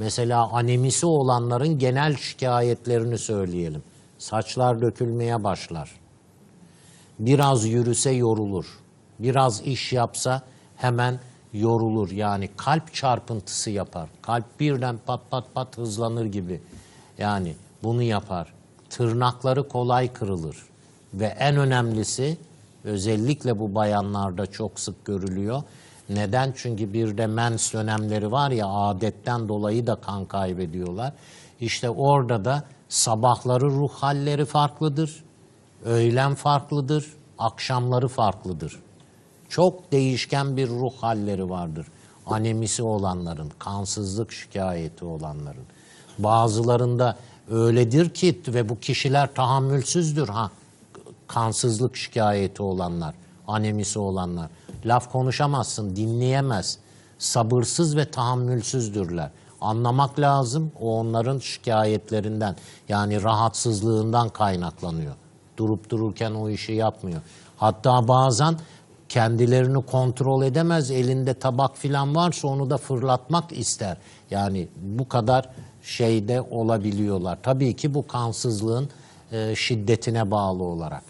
Mesela anemisi olanların genel şikayetlerini söyleyelim. Saçlar dökülmeye başlar. Biraz yürüse yorulur. Biraz iş yapsa hemen yorulur. Yani kalp çarpıntısı yapar. Kalp birden pat pat pat hızlanır gibi. Yani bunu yapar. Tırnakları kolay kırılır. Ve en önemlisi özellikle bu bayanlarda çok sık görülüyor. Neden? Çünkü bir de mens dönemleri var ya adetten dolayı da kan kaybediyorlar. İşte orada da sabahları ruh halleri farklıdır. Öğlen farklıdır, akşamları farklıdır. Çok değişken bir ruh halleri vardır. Anemisi olanların, kansızlık şikayeti olanların. Bazılarında öyledir ki ve bu kişiler tahammülsüzdür ha. Kansızlık şikayeti olanlar, anemisi olanlar. Laf konuşamazsın, dinleyemez. Sabırsız ve tahammülsüzdürler. Anlamak lazım o onların şikayetlerinden yani rahatsızlığından kaynaklanıyor. Durup dururken o işi yapmıyor. Hatta bazen kendilerini kontrol edemez. Elinde tabak filan varsa onu da fırlatmak ister. Yani bu kadar şeyde olabiliyorlar. Tabii ki bu kansızlığın e, şiddetine bağlı olarak.